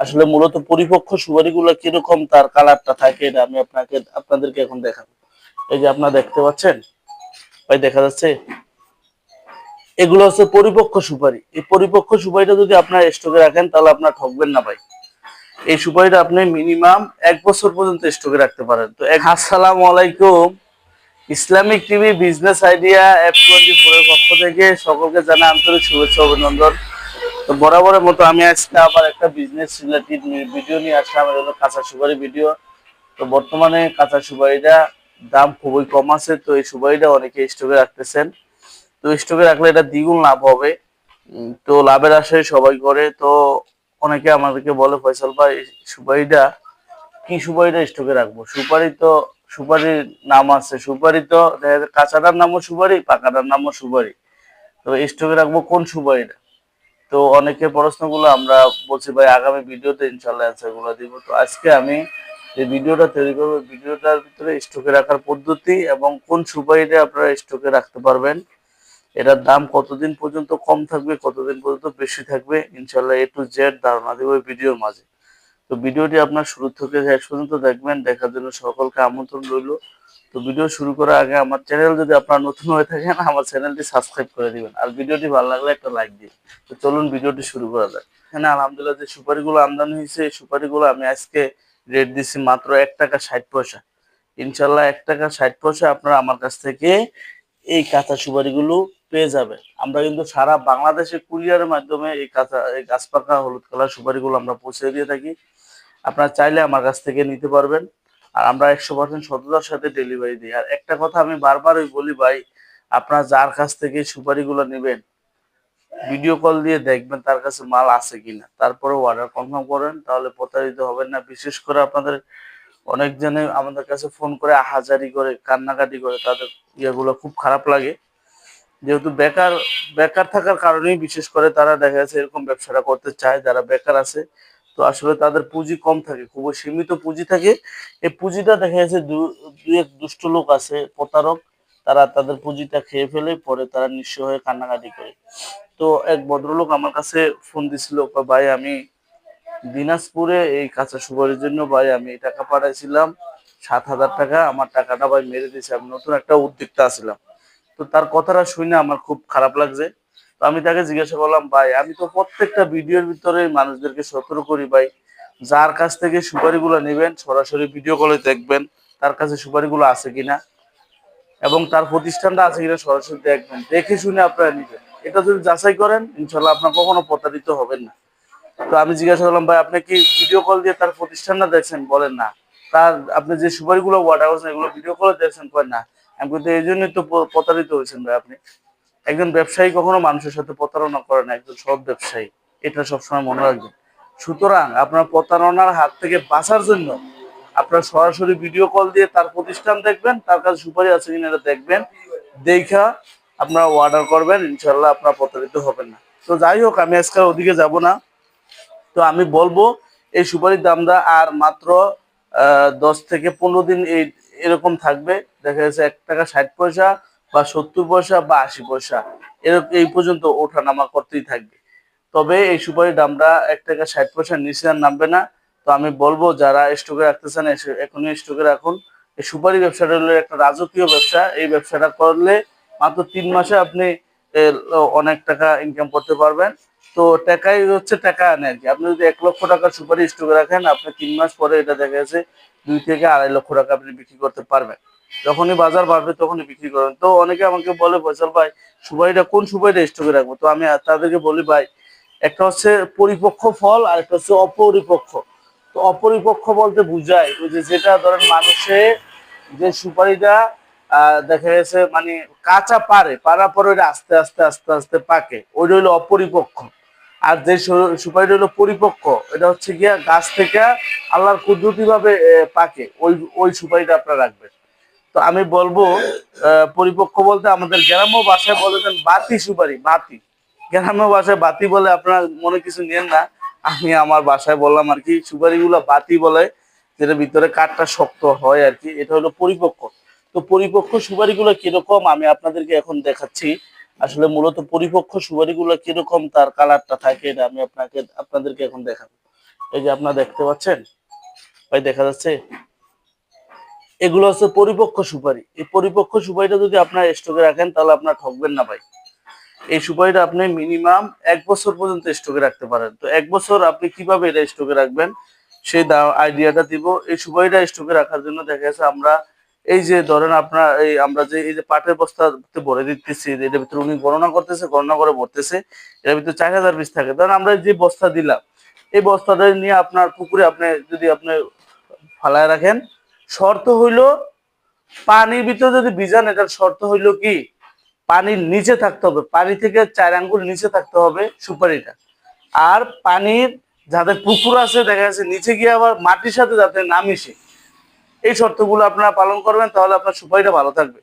আসলে মূলত পরিপক্ক সুপারিগুলো কীরকম তার কালারটা থাকে এটা আমি আপনাকে আপনাদেরকে এখন দেখাবো। এই যে আপনারা দেখতে পাচ্ছেন ভাই দেখা যাচ্ছে এগুলো হচ্ছে পরিপক্ক সুপারি। এই পরিপক্ক সুপারিটা যদি আপনার স্টকে রাখেন তাহলে আপনার ঠকবেন না ভাই। এই সুপারিটা আপনি মিনিমাম এক বছর পর্যন্ত স্টকে রাখতে পারেন। তো এক আসসালামু আলাইকুম। Islamic TV business idea app twenty ফোরের পক্ষ থেকে সকলকে জানা আন্তরিক শুভেচ্ছা অভিনন্দন। তো বরাবরের মতো আমি আজকে আবার একটা বিজনেস রিলেটেড ভিডিও নিয়ে আসলাম। এটা হলো কাঁচা সুপারি ভিডিও তো বর্তমানে কাঁচা সুপারিটা দাম খুবই কম আছে, তো এই সুপারিটা অনেকে স্টকে রাখতেছেন। তো স্টকে রাখলে এটা দ্বিগুণ লাভ হবে। তো লাভের আশায় সবাই করে। তো অনেকে আমাদেরকে বলে, ফয়সাল ভাই সুপারিটা, কি সুপারিটা স্টকে রাখব? সুপারি তো, সুপারির নাম আছে। সুপারি তো কাঁচাটার নামও সুপারি, পাকাটার নামও সুপারি। তো স্টকে রাখব কোন সুপারিটা? তো অনেকে প্রশ্নগুলো আমরা বলছি, ভাই, আগামী ভিডিওতে ইনশাল্লাহ অ্যান্সারগুলো দিব। তো আজকে আমি যে ভিডিওটা তৈরি করব, ভিডিওটার ভিতরে স্টকে রাখার পদ্ধতি এবং কোন সুপারিটা আপনারা স্টকে রাখতে পারবেন, এটার দাম কতদিন পর্যন্ত কম থাকবে, কতদিন পর্যন্ত বেশি থাকবে ইনশাল্লাহ এ টু জেড ধারণা দেবো ভিডিওর মাঝে। তো ভিডিওটি আপনার শুরু থেকে শেষ পর্যন্ত দেখবেন, দেখার জন্য সকলকে আমন্ত্রণ রইল। তো ভিডিও শুরু করার আগে আমার চ্যানেল যদি আপনার নতুন হয়ে থাকেন, আমার চ্যানেলটি সাবস্ক্রাইব করে দিবেন। আর ভিডিওটি ভালো লাগলে একটা লাইক দিন তো চলুন ভিডিওটি শুরু করা যাক। এখানে আলহামদুলিল্লাহ যে সুপারিগুলো আমদানি হয়েছে, এই সুপারিগুলো আমি আজকে রেট দিচ্ছি মাত্র এক টাকা ষাট পয়সা। ইনশাল্লাহ এক টাকা ষাট পয়সা আপনারা আমার কাছ থেকে এই কাঁচা সুপারিগুলো পেয়ে যাবে। আমরা কিন্তু সারা বাংলাদেশে কুরিয়ারের মাধ্যমে এই কাঁচা, এই গাছ পাকা হলুদ কালার সুপারিগুলো আমরা পৌঁছে দিয়ে থাকি। আপনারা চাইলে আমার কাছ থেকে নিতে পারবেন। আর আমরা একশো পার্সেন্ট সততার সাথে ডেলিভারি দিই। আর একটা কথা আমি বারবারই বলি ভাই, আপনারা যার কাছ থেকে সুপারিগুলো নেবেন ভিডিও কল দিয়ে দেখবেন তার কাছে মাল আছে কিনা। তারপরে অর্ডার কনফার্ম করেন, তাহলে প্রতারিত হবেন না। বিশেষ করে আপনাদের অনেক জনে আমাদের কাছে ফোন করে হাজারি করে, কান্নাকাটি করে, তাদের ইয়েগুলো খুব খারাপ লাগে। যেহেতু বেকার বেকার থাকার কারণেই বিশেষ করে তারা দেখা যাচ্ছে এরকম ব্যবসাটা করতে চায়, যারা বেকার আছে। তো আসলে তাদের পুঁজি কম থাকে, খুবই সীমিত পুঁজি থাকে। এই পুঁজিটা দেখা যাচ্ছে দু- এক দুষ্ট লোক আছে, প্রতারক, তারা তাদের পুঁজিটা খেয়ে ফেলে, পরে তারা নিঃস্ব হয়ে কান্নাকাটি করে। তো এক ভদ্রলোক আমার কাছে ফোন দিছিল ভাই, আমি দিনাজপুরে এই কাঁচা সুপারির জন্য ভাই, আমি টাকা পাঠাইছিলাম, সাত হাজার টাকা, আমার টাকাটা ভাই মেরে দিয়েছে, আমি নতুন একটা উদ্যোক্তা আছিলাম তো তার কথাটা শুনে আমার খুব খারাপ লাগছে। তো আমি তাকে জিজ্ঞাসা করলাম, ভাই, আমি তো প্রত্যেকটা ভিডিওর ভিতরে মানুষদেরকে সতর্ক করি, ভাই। যার কাছ থেকে সুপারিগুলো নেবেন, সরাসরি ভিডিও কলে দেখবেন, তার কাছে সুপারিগুলো আছে কিনা এবং তার প্রতিষ্ঠানটা আছে কিনা সরাসরি দেখবেন। দেখে শুনে আপনারা নেবেন। এটা যদি যাচাই করেন ইনশাল্লাহ আপনার কখনো প্রতারিত হবেন না। তো আমি জিজ্ঞাসা করলাম, ভাই, আপনি কি ভিডিও কল দিয়ে তার প্রতিষ্ঠানটা দেখছেন? বলেন, না। তার, আপনি যে সুপারিগুলো ওয়ার্ড হাউস এগুলো ভিডিও কলে দেখছেন করেন না। আমি কিন্তু এই জন্যই তো প্রতারিত হয়েছেন ভাই আপনি। একজন ব্যবসায়ী কখনো মানুষের সাথে প্রতারণা করে না, একজন সৎ ব্যবসায়ী। এটা সবসময় মনে রাখবেন। সুতরাং আপনার প্রতারণার হাত থেকে বাঁচার জন্য আপনার সরাসরি ভিডিও কল দিয়ে তার প্রতিষ্ঠান দেখবেন, তার কাছে সুপারি আছে কিনা এটা দেখবেন, দেখা আপনারা অর্ডার করবেন ইনশাল্লাহ আপনারা প্রতারিত হবেন না। তো যাই হোক, আমি আজকে ওদিকে যাব না। তো আমি বলব, এই সুপারির দামটা আর মাত্র দশ থেকে পনেরো দিন এই এরকম থাকবে। দেখা যাচ্ছে এক টাকা ষাট পয়সা বা সত্তর পয়সা বা আশি পয়সা। এরকম এই পর্যন্ত ওঠা নামা করতেই থাকবে। তবে এই সুপারির দামটা এক টাকা ষাট পয়সার নিচে আর নামবে না। তো আমি বলব, যারা স্টকে রাখতেছেন, এসে, এখনই স্টকে রাখুন। এই সুপারি ব্যবসাটা হলো একটা রাজকীয় ব্যবসা। এই ব্যবসাটা করলে মাত্র তিন মাসে আপনি অনেক টাকা ইনকাম করতে পারবেন। তো টাকাই হচ্ছে টাকা আনে আর কি। আপনি যদি এক লক্ষ টাকা সুপারি স্টকে রাখেন আপনি তিন মাস পরে এটা দেখা গেছে দুই থেকে আড়াই লক্ষ টাকা আপনি বিক্রি করতে পারবেন। যখনই বাজার বাড়বে তখনই বিক্রি করেন তো অনেকে আমাকে বলে, ফয়সাল ভাই, সুপারিটা কোন সুপারিটা স্টকে রাখব? তো আমি তাদেরকে বলি, ভাই, একটা হচ্ছে পরিপক্ষ ফল আর একটা হচ্ছে অপরিপক্ষ তো অপরিপক্ষ বলতে বুঝায় ওই যে যেটা ধরেন মানুষে যে সুপারিটা দেখা গেছে মানে কাঁচা পারে পারার পরে ওইটা আস্তে আস্তে আস্তে আস্তে পাকে, ওইটা হলো অপরিপক্ক। আর যে সুপারিটা হলো পরিপক্ক, এটা হচ্ছে গিয়া গাছ থেকে আল্লাহর কুদরতি ভাবে পাকে। ওই ওই সুপারিটা আপনারা রাখবেন। তো আমি বলব পরিপক্ক বলতে আমাদের গ্রাম্য ভাষায় বলে দেন বাতি সুপারি, বাতি। গ্রাম্য ভাষায় বাতি বলে আপনারা মনে কিছু নেন না। আমি আমার বাসায় বললাম আর কি, সুপারিগুলো বাতি বলে, যেটা ভিতরে কাঠটা শক্ত হয় আর কি, এটা হলো পরিপক্ক। তো পরিপক্ক সুপারিগুলো কীরকম, আমি আপনাদেরকে এখন দেখাচ্ছি। আসলে মূলত পরিপক্ক সুপারিগুলো কীরকম, তার কালারটা থাকে, এটা আমি আপনাকে, আপনাদেরকে এখন দেখাবো। এই যে আপনারা দেখতে পাচ্ছেন, ভাই দেখা যাচ্ছে, এগুলো হচ্ছে পরিপক্ক সুপারি। এই পরিপক্ক সুপারিটা যদি আপনার স্টকে রাখেন, তাহলে আপনার ঠকবেন না ভাই। এই সুপারিটা আপনি মিনিমাম এক বছর পর্যন্ত স্টকে রাখতে পারেন। তো এক বছর আপনি কীভাবে এটা স্টকে রাখবেন, সেই আইডিয়াটা দিব। এই সুপারিটা স্টকে রাখার জন্য দেখা যাচ্ছে আমরা এই যে ধরেন আপনার এই আমরা যে, এই যে পাটের বস্তাতে ভরে দিতেছি এটার ভিতরে উনি গণনা করতেছে, গণনা করে ভরতেছে এটার ভিতরে চার হাজার পিস থাকে। ধরেন আমরা যে বস্তা দিলাম, এই বস্তাটা নিয়ে আপনার পুকুরে আপনি যদি আপনি ফালায় রাখেন, শর্ত হইল পানির ভিতরে যদি বীজান এটার শর্ত হইল কি? পানির নিচে থাকতে হবে, পানি থেকে চার আঙ্গুল নিচে থাকতে হবে সুপারিটা। আর পানির যাদের পুকুর আছে, দেখা যাচ্ছে নিচে গিয়ে আবার মাটির সাথে যাতে না মিশে এই শর্তগুলো আপনারা পালন করবেন, তাহলে আপনার সুপারিটা ভালো থাকবে।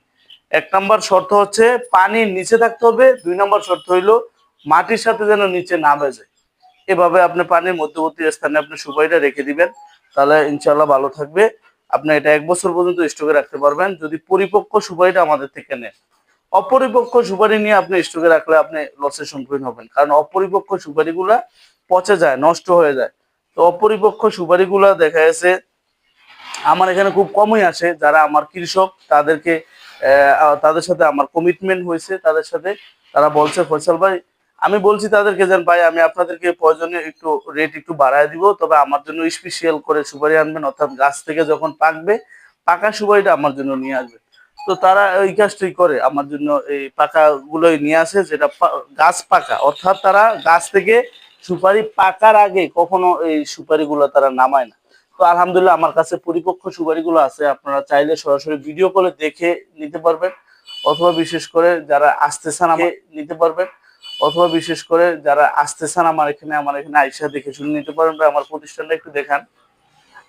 এক নম্বর শর্ত হচ্ছে, পানির নিচে থাকতে হবে। দুই নম্বর শর্ত হইল, মাটির সাথে যেন নিচে না বেজে এভাবে আপনি পানির মধ্যবর্তী স্থানে আপনি সুপারিটা রেখে দিবেন, তাহলে ইনশাল্লাহ ভালো থাকবে। আপনি এটা এক বছর পর্যন্ত স্টকে রাখতে পারবেন, যদি পরিপক্ক সুপারিটা আমাদের থেকে নেন। অপরিপক্ক সুপারি নিয়ে আপনি স্টকে রাখলে আপনি লসের সম্মুখীন হবেন, কারণ অপরিপক্ক সুপারিগুলা পচে যায়, নষ্ট হয়ে যায়। তো অপরিপক্ক সুপারিগুলা দেখা যাচ্ছে আমার এখানে খুব কমই আসে, যারা আমার কৃষক, তাদেরকে তাদের সাথে আমার কমিটমেন্ট হয়েছে, তাদের সাথে তারা বলছে, ফয়সাল ভাই, আমি বলছি তাদেরকে যেন, ভাই, আমি আপনাদেরকে প্রয়োজনে একটু রেট একটু বাড়ায় দিব, তবে আমার জন্য স্পেশাল করে সুপারি আনবেন, অর্থাৎ গাছ থেকে যখন পাকবে, পাকা সুপারিটা আমার জন্য নিয়ে আসবে তো তারা ওই কাজটাই করে, আমার জন্য এই পাকা গুলোই নিয়ে আসে, যেটা গাছ পাকা, অর্থাৎ তারা গাছ থেকে সুপারি পাকার আগে কখনো এই সুপারিগুলো তারা নামায় না। তো আলহামদুলিল্লাহ আমার কাছে পরিপক্ক সুপারিগুলো আছে। আপনারা চাইলে সরাসরি ভিডিও কলে দেখে নিতে পারবেন। অথবা বিশেষ করে যারা আসতে চান আমাকে নিতে পারবেন। অথবা বিশেষ করে যারা আসতে চান আমার এখানে আমার এখানে আইসা দেখে শুনে নিতে পারবেন বা আমার প্রতিষ্ঠানটা একটু দেখান।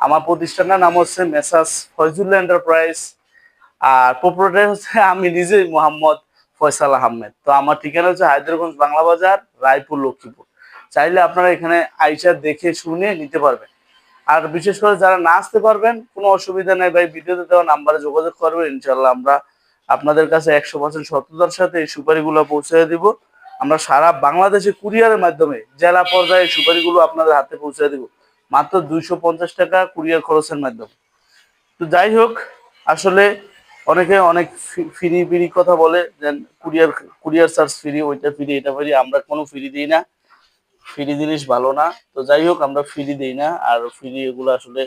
আমার প্রতিষ্ঠানটার নাম হচ্ছে মেসাস ফয়জুল্লাহ এন্টারপ্রাইজ। আর প্রোপ্রাইটার হচ্ছে আমি নিজেই মোহাম্মদ ফয়সাল আহমেদ। তো আমার ঠিকানা হচ্ছে হায়দ্রাবাদ বাংলা বাজার, রায়পুর, লক্ষ্মীপুর। চাইলে আপনারা এখানে আইসা দেখে শুনে নিতে পারবেন। আর বিশেষ করে যারা না আসতে পারবেন, কোনো অসুবিধা নেই ভাই, ভিডিওতে দেওয়া নাম্বারে যোগাযোগ করবেন ইনশাল্লাহ আমরা আপনাদের কাছে একশো পার্সেন্ট সততার সাথে এই সুপারিগুলো পৌঁছে দিব। আমরা সারা বাংলাদেশে কুরিয়ারের মাধ্যমে জেলা পর্যায়ে সুপারিগুলো আপনাদের হাতে পৌঁছে দিব। মাত্র দুইশো পঞ্চাশ টাকা কুরিয়ার খরচের মাধ্যমে। তো যাই হোক, আসলে অনেকে অনেক ফ্রি ফ্রি কথা বলে যে কুরিয়ার কুরিয়ার চার্জ ফ্রি, ওইটা ফ্রি, এটা ফ্রি, আমরা কোনো ফ্রি দিই না। ফ্রি জিনিস ভালো না। তো যাই হোক, আমরা ফ্রি দিই না। আর ফ্রি এগুলো আসলে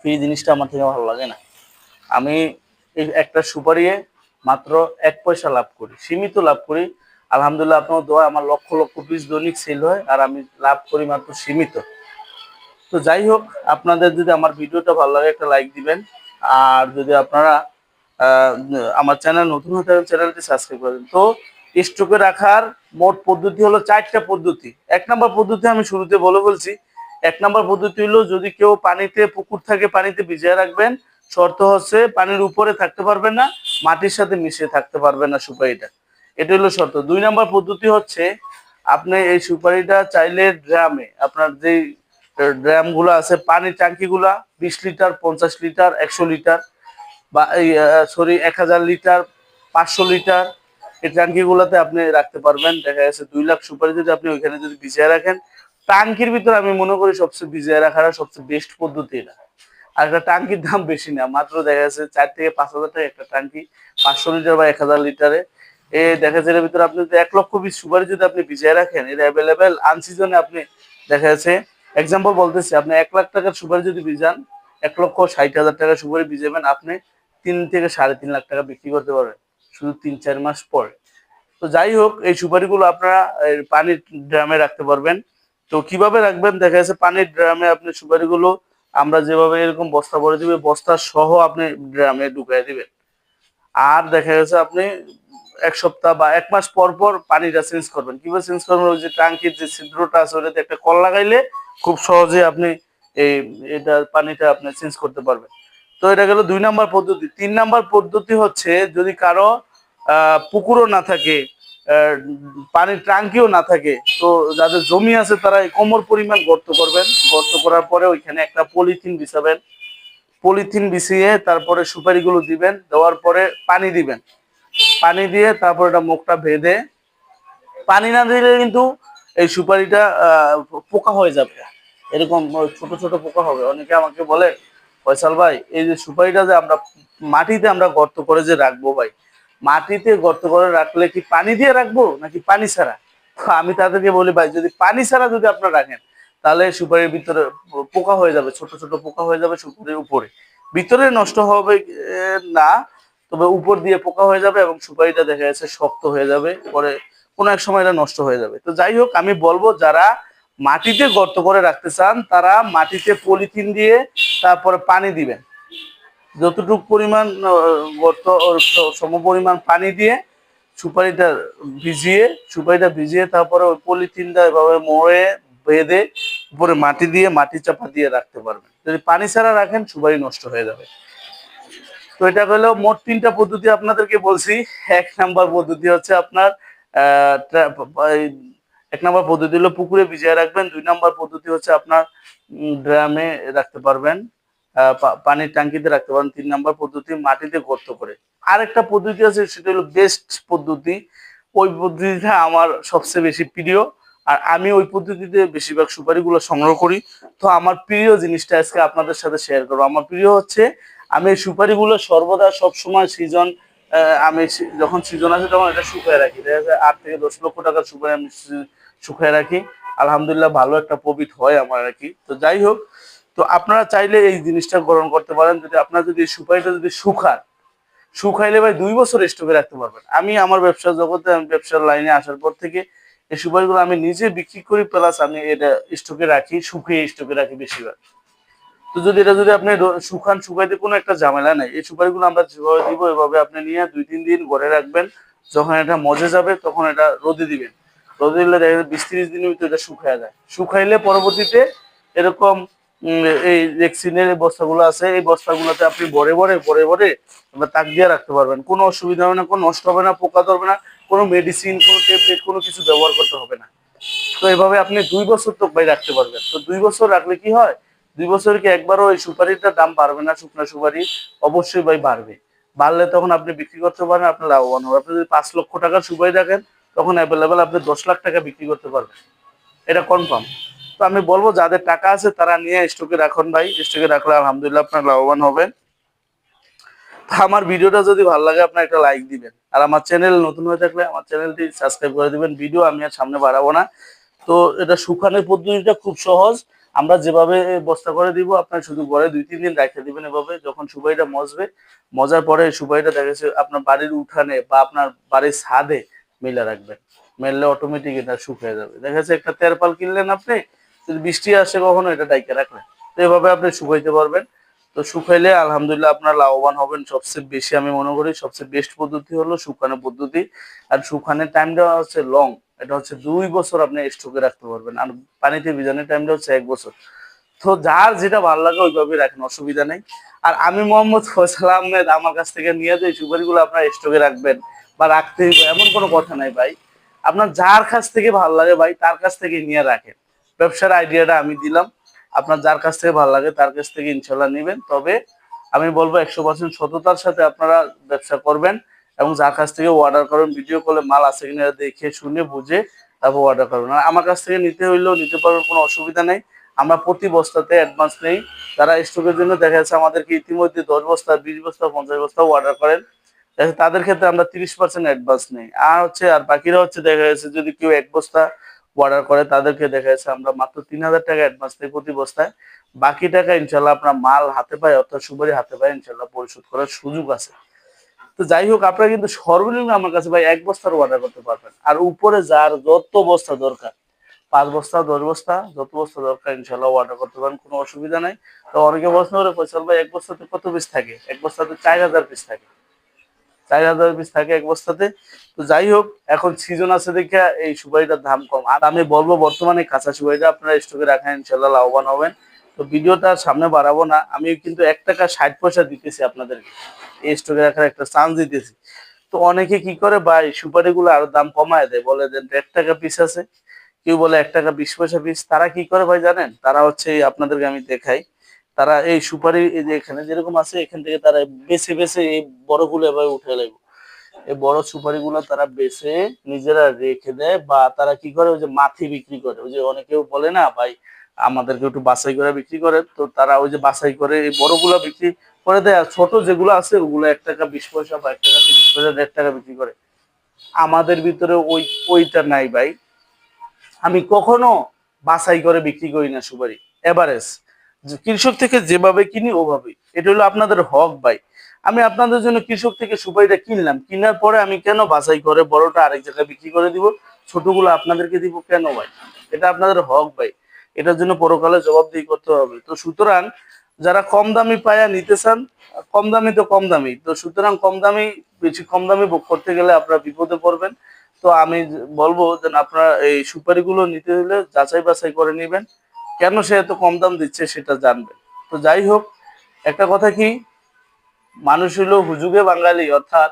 ফ্রি জিনিসটা আমার থেকে ভালো লাগে না। আমি একটা সুপারিয়ে মাত্র এক পয়সা লাভ করি, সীমিত লাভ করি। আলহামদুলিল্লাহ, আপনার দোয়া আমার লক্ষ লক্ষ পিস দৈনিক সেল হয়, আর আমি লাভ করি মাত্র সীমিত। তো যাই হোক, আপনাদের যদি আমার ভিডিওটা ভালো লাগে, একটা লাইক দিবেন। আর যদি আপনারা আমার চ্যানেল নতুন হতে চ্যানেলটি সাবস্ক্রাইব করেন তো স্টকে রাখার মোট পদ্ধতি হলো চারটা পদ্ধতি। এক নম্বর পদ্ধতি আমি শুরুতে বলে বলছি। এক নম্বর পদ্ধতি হলো যদি কেউ পানিতে, পুকুর থাকে পানিতে ভিজিয়ে রাখবেন, শর্ত হচ্ছে পানির উপরে থাকতে পারবেন না, মাটির সাথে মিশিয়ে থাকতে পারবেন না সুপারিটা। এটা হলো শর্ত। দুই নম্বর পদ্ধতি হচ্ছে আপনি এই সুপারিটা চাইলে ড্রামে, আপনার যেই ড্রামগুলো আছে পানির ট্যাঙ্কি গুলা বিশ লিটার, পঞ্চাশ লিটার, একশো লিটার বা সরি এক হাজার লিটার, পাঁচশো লিটার এই ট্যাঙ্কি গুলাতে আপনি রাখতে পারবেন। দেখা যাচ্ছে দুই লাখ সুপারি যদি আপনি ওইখানে যদি ভিজিয়ে রাখেন, টাঙ্কির ভিতরে আমি মনে করি সবচেয়ে ভিজিয়ে রাখার সবচেয়ে বেস্ট পদ্ধতি এটা। আর একটা টাঙ্কির দাম বেশি না, মাত্র দেখা যাচ্ছে চার থেকে পাঁচ হাজার টাকা একটা টাঙ্কি, পাঁচশো লিটার বা এক হাজার লিটারে। এ দেখা যাচ্ছে এর ভিতরে আপনি যদি এক লক্ষ পিস সুপারি যদি আপনি ভিজিয়ে রাখেন, এটা অ্যাভেলেবেল আনসিজনে আপনি দেখা যাচ্ছে এক্সাম্পল বলতেছি, আপনি এক লাখ টাকার সুপারি যদি ভিজান, এক লক্ষ ষাট হাজার টাকার সুপারি ভিজাবেন, আপনি তিন থেকে সাড়ে তিন লাখ টাকা বিক্রি করতে পারবেন। শুধু তিন, চার মাস পরে। তো যাই হোক, এই সুপারিগুলো আপনারা পানির ড্রামে রাখতে পারবেন। তো কীভাবে রাখবেন? দেখা যাচ্ছে পানির ড্রামে আপনি সুপারিগুলো আমরা যেভাবে এরকম বস্তা ভরে দিবে, বস্তা সহ আপনি ড্রামে ঢুকাই দিবেন। আর দেখা যাচ্ছে আপনি এক সপ্তাহ বা এক মাস পর পর পানিটা চেঞ্জ করবেন। কীভাবে চেঞ্জ করবেন? ওই যে ট্যাঙ্কির যে ছিদ্রটা আছে, ওটাতে একটা কল লাগাইলে খুব সহজে আপনি এই, এটা পানিটা আপনি চেঞ্জ করতে পারবেন। তো এটা গেল দুই নাম্বার পদ্ধতি। তিন নাম্বার পদ্ধতি হচ্ছে যদি কারও পুকুরও না থাকে পানির ট্যাঙ্কিও না থাকে। তো যাদের জমি আছে তারা কোমর পরিমাণ গর্ত করবেন। গর্ত করার পরে ওইখানে একটা পলিথিন বিছাবেন। পলিথিন বিছিয়ে তারপরে সুপারিগুলো দিবেন, দেওয়ার পরে পানি দিবেন। পানি দিয়ে তারপর এটা মুখটা ভেদে পানি না দিলে কিন্তু এই সুপারিটা পোকা হয়ে যাবে। এরকম ছোট ছোট পোকা হবে। অনেকে আমাকে বলে, ফয়সাল ভাই, এই যে সুপারিটা যে আমরা মাটিতে আমরা গর্ত করে যে রাখব ভাই মাটিতে গর্ত করে রাখলে কি পানি দিয়ে রাখব নাকি পানি ছাড়া? আমি তাদেরকে বলি, ভাই, যদি পানি ছাড়া যদি আপনারা রাখেন, তাহলে সুপারির ভিতরে পোকা হয়ে যাবে, ছোট ছোট পোকা হয়ে যাবে সুপারির উপরে। ভিতরে নষ্ট হবে না, তবে উপর দিয়ে পোকা হয়ে যাবে এবং সুপারিটা দেখা যাচ্ছে শক্ত হয়ে যাবে, পরে কোনো এক সময় এটা নষ্ট হয়ে যাবে। তো যাই হোক, আমি বলব, যারা মাটিতে গর্ত করে রাখতে চান, তারা মাটিতে পলিথিন দিয়ে তারপরে পানি দিবেন। যতটুকু পরিমাণ গর্ত সম পরিমাণ পানি দিয়ে সুপারিটা ভিজিয়ে সুপারিটা ভিজিয়ে তারপরে ওই পলিথিনটা এভাবে মোড়ে বেঁধে উপরে মাটি দিয়ে, মাটি চাপা দিয়ে রাখতে পারবেন। যদি পানি ছাড়া রাখেন, সুপারি নষ্ট হয়ে যাবে। তো এটা হলো মোট তিনটা পদ্ধতি আপনাদেরকে বলছি। এক নাম্বার পদ্ধতি হচ্ছে আপনার এক নাম্বার পদ্ধতি হলো পুকুরে ভিজিয়ে রাখবেন। দুই নাম্বার পদ্ধতি হচ্ছে আপনার ড্রামে রাখতে পারবেন। পানির ট্যাঙ্কিতে রাখতে পারেন। তিন নাম্বার পদ্ধতি, মাটিতে গর্ত করে। আরেকটা পদ্ধতি আছে, সেটা হলো বেস্ট পদ্ধতি। ওই পদ্ধতিটা আমার সবচেয়ে বেশি প্রিয়। আর আমি ওই পদ্ধতিতে বেশিরভাগ সুপারিগুলো সংগ্রহ করি। তো আমার প্রিয় জিনিসটা আজকে আপনাদের সাথে শেয়ার করব। আমার প্রিয় হচ্ছে, আমি এই সুপারিগুলো সর্বদা সবসময় সিজন আমি যখন সিজন আছে তখন এটা শুকায় রাখি। দেখা যায় আট থেকে দশ লক্ষ টাকার সুপারি আমি শুকায় রাখি। আলহামদুলিল্লাহ ভালো একটা প্রফিট হয় আমার আর কি। তো যাই হোক তো আপনারা চাইলে এই জিনিসটা গ্রহণ করতে পারেন। যদি আপনার যদি সুপারিটা যদি শুকান শুকাইলে ভাই দুই বছর স্টকে রাখতে পারবেন। আমি আমার ব্যবসা জগতে, আমি ব্যবসার লাইনে আসার পর থেকে এই সুপারিগুলো আমি নিজে বিক্রি করি প্লাস আমি এটা স্টকে রাখি, শুকিয়ে স্টকে রাখি বেশিরভাগ। তো যদি এটা যদি আপনি শুকান, শুকাইতে কোনো একটা ঝামেলা নেই, এই সুপারিগুলো আমরা যেভাবে দিব, এভাবে আপনি নিয়ে দুই, তিন দিন ঘরে রাখবেন। যখন এটা মজে যাবে, তখন এটা রোদে দিবেন। রোদে দিলে দেখা যাবে বিশ তিরিশ দিনের ভিতরে এটা শুকায় যায়। শুকাইলে পরবর্তীতে এরকম এই রেক্সিনের এই বস্তাগুলো আছে, এই বস্তাগুলোতে আপনি ভরে ভরে ভরে ভরে আমরা তাক দিয়ে রাখতে পারবেন। কোনো অসুবিধা হবে না, কোনো নষ্ট হবে না, পোকা ধরবে না, কোনো মেডিসিন কোনো ট্যাবলেট কোনো কিছু ব্যবহার করতে হবে না। তো এভাবে আপনি দুই বছর তো ভাই রাখতে পারবেন। তো দুই বছর রাখলে কি হয়? দুই বছর কি একবারও ওই সুপারিটার দাম বাড়বে না? শুকনো সুপারি অবশ্যই ভাই বাড়বে। বাড়লে তখন আপনি বিক্রি করতে পারেন, আপনার লাভবান হবে। আপনি যদি পাঁচ লক্ষ টাকার সুপারি রাখেন, তখন অ্যাভেলেবেল আপনি দশ লাখ টাকা বিক্রি করতে পারবেন। এটা কনফার্ম তো আমি বলব, যাদের টাকা আছে তারা নিয়ে স্টকে রাখুন ভাই। স্টকে রাখলে আলহামদুলিল্লাহ আপনার লাভবান হবেন। আমার ভিডিওটা যদি ভালো লাগে, আপনার একটা লাইক দিবেন। আর আমার চ্যানেল নতুন হয়ে থাকলে আমার চ্যানেলটি সাবস্ক্রাইব করে দিবেন। ভিডিও আমি আর সামনে বাড়াবো না। তো এটা শুকানোর পদ্ধতিটা খুব সহজ। আমরা যেভাবে বস্তা করে দিব, আপনার শুধু ঘরে দুই, তিন দিন রেখে দিবেন এভাবে। যখন সুপারিটা মজবে, মজার পরে সুপারিটা দেখা যাচ্ছে আপনার বাড়ির উঠানে বা আপনার বাড়ির ছাদে মেলে রাখবেন। মেললে অটোমেটিক এটা শুকিয়ে যাবে। দেখা যাচ্ছে একটা তেরপাল কিনলেন আপনি যদি বৃষ্টি আসে কখনো, এটা ডাইকে রাখলেন তো এভাবে আপনি শুকাইতে পারবেন। তো শুকাইলে আলহামদুলিল্লাহ আপনার লাভবান হবেন। সবচেয়ে বেশি আমি মনে করি সবচেয়ে বেস্ট পদ্ধতি হলো শুকানো পদ্ধতি। আর শুকানোর টাইমটা হচ্ছে লং এটা হচ্ছে দুই বছর আপনি স্টকে রাখতে পারবেন। আর পানিতে ভিজানোর টাইমটা হচ্ছে এক বছর। তো যার যেটা ভালো লাগে ওইভাবে রাখেন, অসুবিধা নেই। আর আমি মোহাম্মদ ফয়সাল আহমেদ আমার কাছ থেকে নিয়ে যে সুপারিগুলো আপনার স্টকে রাখবেন বা রাখতেই এমন কোনো কথা নাই ভাই। আপনার যার কাছ থেকে ভালো লাগে ভাই, তার কাছ থেকে নিয়ে রাখেন। ব্যবসার আইডিয়াটা আমি দিলাম। আপনার যার কাছ থেকে ভালো লাগে তার কাছ থেকে ইনশাল্লাহ নেবেন। তবে আমি বলব একশো পার্সেন্ট সততার সাথে আপনারা ব্যবসা করবেন এবং যার কাছ থেকে অর্ডার করবেন ভিডিও কলে মাল আছে কিনা দেখে শুনে, বুঝে তারপর অর্ডার করবেন। আর আমার কাছ থেকে নিতে হইলেও নিতে পারবেন, কোনো অসুবিধা নেই। আমরা প্রতি বস্তাতে অ্যাডভান্স নেই। তারা স্টকের জন্য দেখা যাচ্ছে আমাদেরকে ইতিমধ্যে দশ বস্তা, বিশ বস্তা, পঞ্চাশ বস্তা অর্ডার করেন তাদের ক্ষেত্রে আমরা তিরিশ পার্সেন্ট অ্যাডভান্স নেই। আর হচ্ছে, আর বাকিরা হচ্ছে দেখা যাচ্ছে যদি কেউ এক বস্তা অর্ডার করে, তাদেরকে দেখা যাচ্ছে আমরা মাত্র তিন হাজার টাকা অ্যাডভান্স নেই প্রতি বস্তায়। বাকি টাকা ইনশাল্লাহ আপনার মাল হাতে পায়, অর্থাৎ সুপারি হাতে পায়, ইনশাল্লাহ পরিশোধ করার সুযোগ আছে। তো যাই হোক, আপনারা কিন্তু সর্বনিম্ন আমার কাছে ভাই এক বস্তার অর্ডার করতে পারবেন। আর উপরে যার যত বস্তা দরকার, পাঁচ বস্তা, দশ বস্তা, যত বস্তা দরকার, ইনশাল্লাহ অর্ডার করতে পারেন কোনো অসুবিধা নাই। তো অনেকে প্রশ্ন করে ফয়সাল ভাই, এক বস্তাতে কত পিস থাকে? এক বস্তাতে চার হাজার পিস থাকে। চার হাজার পিস থাকে এক বস্তাতে। তো যাই হোক, এখন সিজন আছে দেখে এই সুপারিটার দাম কম। আর আমি বলব, বর্তমানে কাঁচা সুপারিটা আপনারা স্টকে রাখেন ইনশাল্লাহ লাভবান হবেন। তো ভিডিওটা সামনে বাড়াবো না। আমি কিন্তু এক টাকা ষাট পয়সা দিতেছি আপনাদেরকে এই স্টকে রাখার একটা চান্স দিতেছি। তো অনেকে কি করে, ভাই সুপারি গুলো আরও দাম কমায় দেয়। বলে দেন এক টাকা পিস আছে। কেউ বলে, এক টাকা বিশ পয়সা পিস তারা কি করে ভাই জানেন? তারা হচ্ছে আপনাদেরকে আমি দেখাই। তারা এই সুপারি যে এখানে যেরকম আছে, এখান থেকে তারা বেছে বেছে এই বড়গুলো এভাবে উঠে লাগবে এই বড় সুপারি গুলো তারা বেছে নিজেরা রেখে দেয় বা তারা কি করে, ওই যে মাথি বিক্রি করে। ওই যে অনেকেও বলে না, ভাই, আমাদেরকে একটু বাছাই করে বিক্রি করে তো তারা ওই যে বাছাই করে এই বড়গুলো বিক্রি করে দেয়। আর ছোট যেগুলো আছে, ওগুলো এক টাকা বিশ পয়সা বা এক টাকা তিরিশ পয়সা, দেড় টাকা বিক্রি করে। আমাদের ভিতরে ওই, ওইটা নাই ভাই। আমি কখনো বাছাই করে বিক্রি করি না সুপারি। এভারেজ কৃষক থেকে যেভাবে কিনি, ওভাবেই। এটা হলো আপনাদের হক ভাই। আমি আপনাদের জন্য কৃষক থেকে সুপারিটা কিনলাম। কিনার পরে আমি কেন বাছাই করে বড়টা আরেক জায়গায় বিক্রি করে দিব? ছোটগুলো আপনাদেরকে দিব কেন ভাই? এটা আপনাদের হক ভাই। এটার জন্য পরকালে জবাবদিহি করতে হবে। তো সুতরাং যারা কম দামি পায়া নিতে চান, কম দামি তো কম দামি। তো সুতরাং কম দামি, বেশি কম দামি করতে গেলে আপনারা বিপদে পড়বেন। তো আমি বলব যে আপনারা এই সুপারিগুলো নিতে হলে যাচাই বাছাই করে নেবেন। কেন সে এত কম দাম দিচ্ছে সেটা জানবে। তো যাই হোক, একটা কথা কি? মানুষ হলো হুজুগে বাঙালি, অর্থাৎ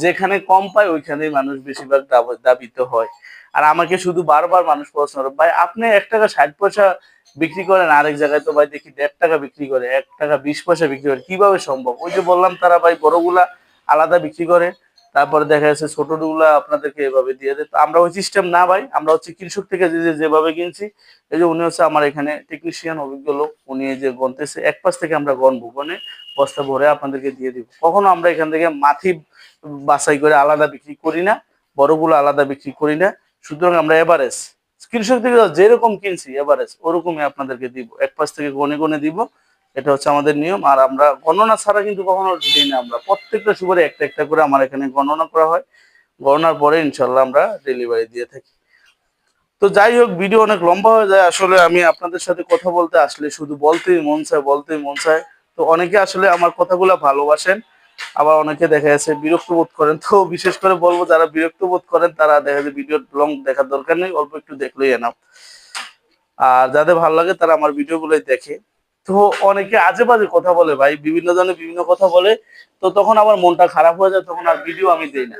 যেখানে কম পায় ওইখানেই মানুষ বেশিরভাগ দাব- দাবিত হয়। আর আমাকে শুধু বারবার মানুষ প্রশ্ন করে, ভাই, আপনি এক টাকা ষাট পয়সা বিক্রি করেন, আরেক জায়গায় তো ভাই দেখি দেড় টাকা বিক্রি করে, এক টাকা বিশ পয়সা বিক্রি করে, কীভাবে সম্ভব? ওই যে বললাম তারা ভাই বড়গুলা আলাদা বিক্রি করে। তারপরে দেখা যাচ্ছে ছোটগুলা আপনাদেরকে এভাবে দিয়ে দেয়। আমরা ওই সিস্টেম না ভাই, আমরা হচ্ছে কৃষক থেকে যেভাবে কিনছি, এই যে উনি হচ্ছে আমার এখানে টেকনিশিয়ান অভিজ্ঞ লোক, উনি যে গনতেছে, এক পাশ থেকে আমরা গনে বস্তা ভরে আপনাদেরকে দিয়ে দিব। কখনো আমরা এখান থেকে মাথি বাছাই করে আলাদা বিক্রি করি না, বড়গুলো আলাদা বিক্রি করি না। সুতরাং আমরা এভারেজ কৃষক থেকে যেরকম কিনছি এভারেজ ওরকমই আপনাদেরকে দিব। এক পাশ থেকে গনে গনে দিব। এটা হচ্ছে আমাদের নিয়ম। আর আমরা গণনা ছাড়া কিন্তু কখনো দিই না আমরা। প্রত্যেকটা সুপারে একটা একটা করে আমার এখানে গণনা করা হয়। গণনার পরে ইনশাল্লাহ আমরা ডেলিভারি দিয়ে থাকি। তো যাই হোক ভিডিও অনেক লম্বা হয়ে যায়। আসলে আমি আপনাদের সাথে কথা বলতে আসলে শুধু বলতেই মন চায়, বলতেই মন চায়। তো অনেকে আসলে আমার কথাগুলো ভালোবাসেন, আবার অনেকে দেখা যাচ্ছে বিরক্ত বোধ করেন। তো বিশেষ করে বলব, যারা বিরক্ত বোধ করেন, তারা দেখা যায় ভিডিও লং দেখার দরকার নেই, অল্প একটু দেখলেই এনাফ আর যাদের ভালো লাগে, তারা আমার ভিডিওগুলোই দেখে। তো অনেকে আজে বাজে কথা বলে ভাই, বিভিন্ন জনে বিভিন্ন কথা বলে, তো তখন আমার মনটা খারাপ হয়ে যায়, তখন আর ভিডিও আমি দেই না।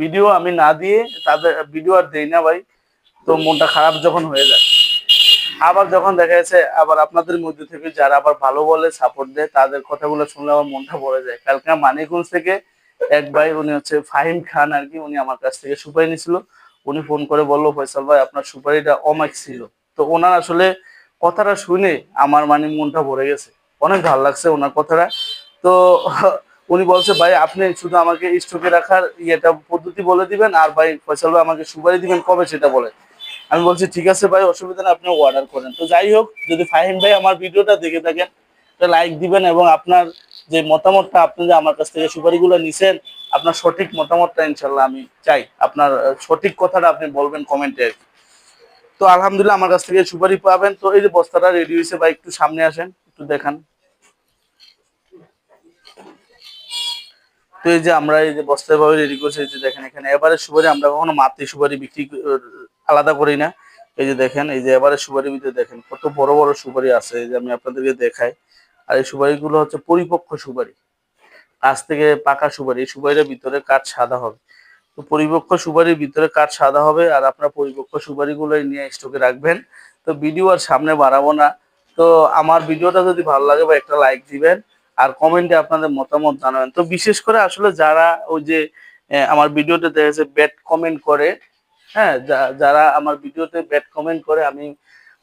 ভিডিও আমি না দিয়ে তাদের ভিডিও আর দেই না ভাই, তো মনটা খারাপ যখন হয়ে যায়। আবার যখন দেখা যাচ্ছে, আবার আপনাদের মধ্যে থেকে যারা আবার ভালো বলে সাপোর্ট দেয়, তাদের কথাগুলো শুনলে আমার মনটা ভরে যায়। কালকে মানিকগঞ্জ থেকে এক ভাই, উনি হচ্ছে ফাহিম খান আর কি, উনি আমার কাছ থেকে সুপারি নিছিল। উনি ফোন করে বলল, ফয়সাল ভাই, আপনার সুপারিটা অমাইক ছিল। তো ওনার আসলে কথাটা শুনে আমার মানে মনটা ভরে গেছে। অনেক ভালো লাগছে ওনার কথাটা। তো উনি বলছে, ভাই, আপনি শুধু আমাকে স্টকে রাখার ইয়েটা পদ্ধতি বলে দিবেন আর ভাই, ফয়সাল ভাই আমাকে সুপারি দিবেন কবে সেটা বলে। আমি বলছি, ঠিক আছে ভাই, অসুবিধা নেই, আপনি অর্ডার করেন। তো যাই হোক, যদি ফাহিম ভাই আমার ভিডিওটা দেখে থাকেন লাইক দিবেন এবং আপনার যে মতামতটা আপনি যে আমার কাছ থেকে সুপারিগুলো নিছেন, আপনার সঠিক মতামতটা ইনশাল্লাহ আমি চাই। আপনার সঠিক কথাটা আপনি বলবেন কমেন্টে আর কি। তো আলহামদুলিল্লাহ আমার কাছ থেকে সুপারি পাবেন। তো এই যে বস্তাটা রেডি হয়েছে, ভাই, একটু সামনে আসেন, একটু দেখান। তো এই যে আমরা এই যে বস্তায় ভাবে রেডি করছি, এই যে দেখেন এখানে। এবারে সুপারি আমরা কখনো মাতৃ সুপারি বিক্রি আলাদা করি না। এই যে দেখেন, এই যে এবারে সুপারির ভিতরে দেখেন, কত বড় বড় সুপারি আছে। এই যে আমি আপনাদেরকে দেখাই। আর এই সুপারিগুলো হচ্ছে পরিপক্ক সুপারি। কাছ থেকে পাকা সুপারি, এই সুপারির ভিতরে কাঠ সাদা হবে। তো পরিপক্ক সুপারির ভিতরে কাঠ সাদা হবে আর আপনার পরিপক্ক সুপারিগুলোই নিয়ে স্টকে রাখবেন। তো ভিডিও আর সামনে বাড়াবো না। তো আমার ভিডিওটা যদি ভালো লাগে বা একটা লাইক দিবেন আর কমেন্টে আপনাদের মতামত জানাবেন। তো বিশেষ করে আসলে যারা ওই যে আমার ভিডিওতে দেখেছে ব্যাড কমেন্ট করে হ্যাঁ যারা আমার ভিডিওতে ব্যাড কমেন্ট করে, আমি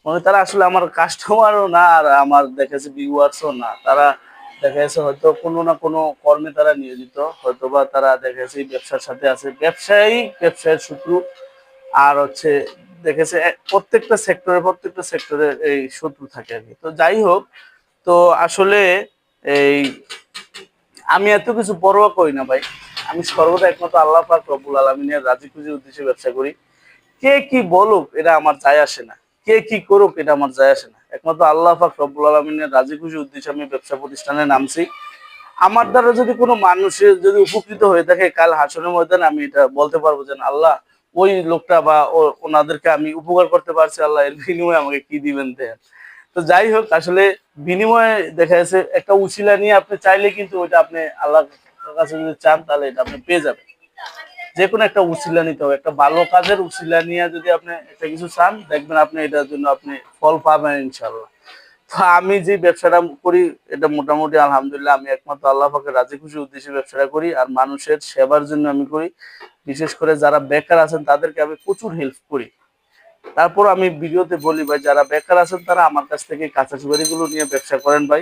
মনে তারা আসলে আমার কাস্টমারও না আর আমার দেখেছে ভিউয়ার্সও না। তারা দেখা হয়তো কোনো না কোনো কর্মে তারা নিয়োজিত হয়তো বা তারা দেখা যাচ্ছে ব্যবসার সাথে আছে। ব্যবসায়ী, ব্যবসায়ের শত্রু আর হচ্ছে দেখেছে প্রত্যেকটা সেক্টরে প্রত্যেকটা সেক্টরে এই শত্রু থাকে আর কি। তো যাই হোক, তো আসলে এই আমি এত কিছু পরোয়া করি না ভাই। আমি সর্বদা একমাত্র আল্লাহ পাক রব্বুল আলমিনের রাজি খুশির উদ্দেশ্যে ব্যবসা করি। কে কি বলুক, এটা আমার যায় আসে না। কে কি করুক, এটা আমার যায় আসে না। একমাত্র আল্লাহ পাক রব্বুল আলমিনের রাজি খুশি উদ্দেশ্যে আমি ব্যবসা প্রতিষ্ঠানে নামছি। আমার দ্বারা যদি কোনো মানুষের যদি উপকৃত হয়ে থাকে কাল হাসনের ময়দানে, আমি এটা বলতে পারব যে আল্লাহ, ওই লোকটা বা ওনাদেরকে আমি উপকার করতে পারছি, আল্লাহ, এর বিনিময়ে আমাকে কি দিবেন দেন? তো যাই হোক, আসলে বিনিময়ে দেখা যাচ্ছে একটা উচিলা নিয়ে আপনি চাইলে কিন্তু ওইটা আপনি আল্লাহ কাছে যদি চান, তাহলে এটা আপনি পেয়ে যাবেন। যে কোনো একটা উচিলা নিতে হবে। একটা ভালো কাজের উচিলা নিয়ে যদি আপনি একটা কিছু চান, দেখবেন আপনি এটার জন্য আপনি ফল পাবেন ইনশাল্লাহ তো আমি যে ব্যবসাটা করি, এটা মোটামুটি আলহামদুলিল্লাহ আমি একমাত্র আল্লাহ পাকে রাজি খুশি উদ্দেশ্যে ব্যবসাটা করি আর মানুষের সেবার জন্য আমি করি। বিশেষ করে যারা বেকার আছেন, তাদেরকে আমি প্রচুর হেল্প করি। তারপর আমি ভিডিওতে বলি ভাই, যারা বেকার আছেন, তারা আমার কাছ থেকে কাঁচা সুপারিগুলো নিয়ে ব্যবসা করেন ভাই।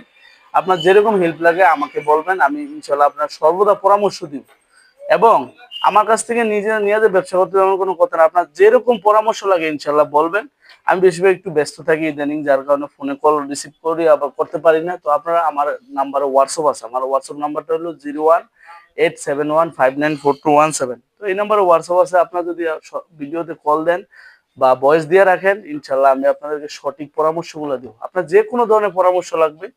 আপনার যেরকম হেল্প লাগে আমাকে বলবেন, আমি ইনশাল্লাহ আপনার সর্বদা পরামর্শ দিব। এবং আমার কাছ থেকে নিজে নিজেদের ব্যবসা করতে যেমন কোনো কথা না। আপনার যেরকম পরামর্শ লাগে ইনশাল্লাহ বলবেন। আমি বেশিরভাগ একটু ব্যস্ত থাকি ইদানিং, যার কারণে ফোনে কল রিসিভ করি, আবার করতে পারি না। তো আপনারা আমার নাম্বারে হোয়াটসঅ্যাপ আছে। আমার হোয়াটসঅ্যাপ নাম্বারটা হলো zero one eight seven one five nine four two one seven তো এই নাম্বারে হোয়াটসঅ্যাপ আছে। আপনারা যদি ভিডিওতে কল দেন বা ভয়েস দিয়ে রাখেন, ইনশাল্লাহ আমি আপনাদেরকে সঠিক পরামর্শগুলো দিব। আপনার যে কোনো ধরনের পরামর্শ লাগবে,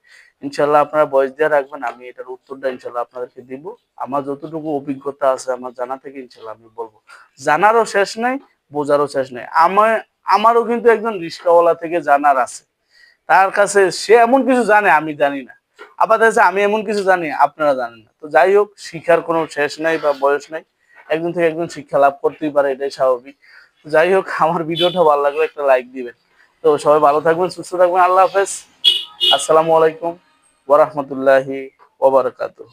ইনশাল্লাহ আপনারা ভয়েস দিয়ে রাখবেন, আমি এটার উত্তরটা ইনশাল্লাহ আপনাদেরকে দিব। আমার যতটুকু অভিজ্ঞতা আছে, আমার জানা থেকে ইনশাল্লাহ আমি বলব। জানারও শেষ নাই, বোঝারও শেষ নেই। আমার, আমারও কিন্তু একজন রিস্কাওয়ালা থেকে জানার আছে। তার কাছে সে এমন কিছু জানে, আমি জানি না। আবার দেখা আমি এমন কিছু জানি, আপনারা জানেন না। তো যাই হোক, শিক্ষার কোনো শেষ নাই বা বয়স নাই। একজন থেকে একজন শিক্ষা লাভ করতেই পারে, এটাই স্বাভাবিক। যাই হোক, আমার ভিডিওটা ভালো লাগলে একটা লাইক দিবেন। তো সবাই ভালো থাকবেন, সুস্থ থাকবেন, আল্লাহ হাফেজ। আসসালামু আলাইকুম ওরহমতুল্লাহি ওবরাকাতুহ